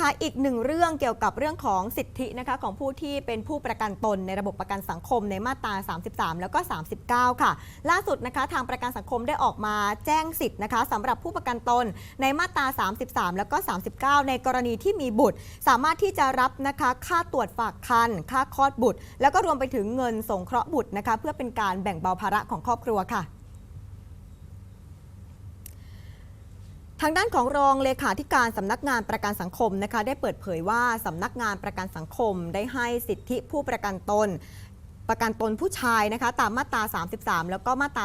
คะอีกหนึ่งเรื่องเกี่ยวกับเรื่องของสิทธินะคะของผู้ที่เป็นผู้ประกันตนในระบบประกันสังคมในมาตรา 33 แล้วก็ 39 ค่ะ ล่าสุดนะคะทางประกันสังคมได้ออกมาแจ้งสิทธินะคะสำหรับผู้ประกันตนในมาตรา 33 แล้วก็ 39 ในกรณีที่มีบุตร สามารถที่จะรับนะคะค่าตรวจฝากคันค่าคลอดบุตร แล้วก็รวมไปถึงเงินสงเคราะห์บุตรนะคะเพื่อเป็นการแบ่งเบาภาระของครอบครัวค่ะ ทางด้านของรองเลขาธิการสำนักงานประกันสังคมนะคะ ได้เปิดเผยว่าสำนักงานประกันสังคมได้ให้สิทธิผู้ประกันตน ประกันตนผู้ชายนะคะ ตามมาตรา 33 แล้วก็มาตรา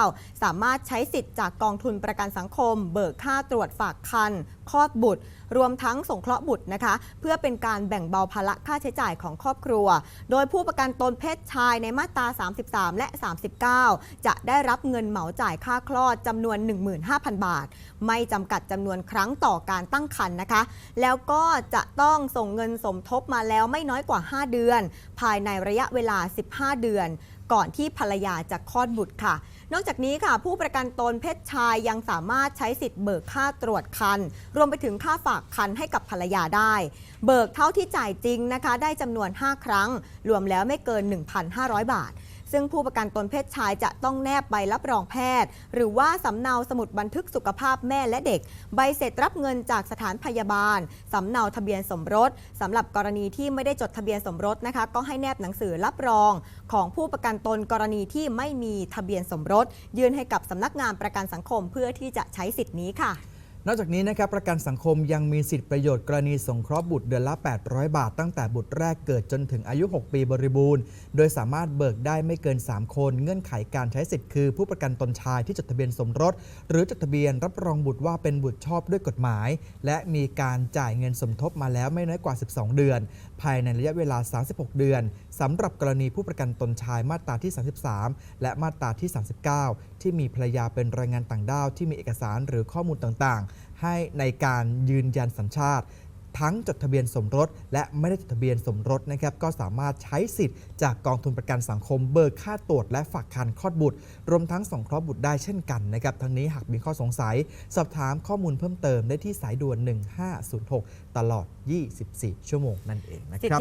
39 สามารถใช้สิทธิ์จากกองทุนประกันสังคม เบิกค่าตรวจฝากคันคลอดบุตร รวมทั้งสงเคราะห์บุตรนะคะ เพื่อเป็นการแบ่งเบาภาระค่าใช้จ่ายของครอบครัว โดยผู้ประกันตนเพศชายในมาตรา 33 และ 39 จะได้รับเงินเหมาจ่ายค่าคลอดจำนวน 15,000 บาท ไม่จำกัดจำนวนครั้งต่อการตั้งครรภ์นะคะ แล้วก็จะต้องส่งเงินสมทบมาแล้วไม่น้อยกว่า 5 เดือน ภายในระยะเวลา15 เดือน ก่อนที่ภรรยาจะคลอดบุตรค่ะ นอกจากนี้ค่ะ ผู้ประกันตนเพศชายยังสามารถใช้สิทธิ์เบิกค่าตรวจคัน รวมไปถึงค่าฝากคันให้กับภรรยาได้ เบิกเท่าที่จ่ายจริงนะคะ ได้จำนวน 5 ครั้ง รวมแล้วไม่เกิน 1,500 บาท ซึ่งผู้ประกันตนเพศชายจะต้องแนบใบรับรองแพทย์ หรือว่าสำเนาสมุดบันทึกสุขภาพแม่และเด็ก ใบเสร็จรับเงินจากสถานพยาบาลสำเนาทะเบียนสมรสสำหรับกรณีที่ไม่ได้จดทะเบียนสมรสนะคะ ก็ให้แนบหนังสือรับรอง ของผู้ประกันตนกรณีที่ไม่มีทะเบียนสมรส ยื่นให้กับสำนักงานประกันสังคมเพื่อที่จะใช้สิทธินี้ค่ะ นอกจากนี้นะครับประกันสังคมยังมีสิทธิประโยชน์กรณีสงเคราะห์บุตรเดือนละ 800 บาท ตั้งแต่บุตรแรกเกิดจนถึงอายุ 6 ปีบริบูรณ์ โดยสามารถเบิกได้ไม่เกิน 3 คน เงื่อนไขการใช้สิทธิ์คือ ผู้ประกันตนชายที่จดทะเบียนสมรส หรือจดทะเบียนรับรองบุตรว่าเป็นบุตรชอบด้วยกฎหมาย และมีการจ่ายเงินสมทบมาแล้วไม่น้อยกว่า 12 เดือน ภายในระยะเวลา 36 เดือนสำหรับกรณีผู้ประกันตนชายมาตราที่ 33 และมาตราที่ 39 ที่มีภรรยาเป็นแรงงานต่างด้าวที่มีเอกสารหรือข้อมูลต่างๆ ให้ในการยืนยันสัญชาติ ทั้งจดทะเบียนสมรส และไม่ได้จดทะเบียนสมรสนะครับก็สามารถใช้สิทธิ์จากกองทุนประกันสังคมเบิกค่าตรวจและฝากคันคลอดบุตร รวมทั้งส่งเคราะห์บุตรได้เช่นกันนะครับทั้งนี้หากมีข้อสงสัย สอบถามข้อมูลเพิ่มเติมได้ที่สายด่วน 1506 ตลอด 24 ชั่วโมงนั่นเองนะครับ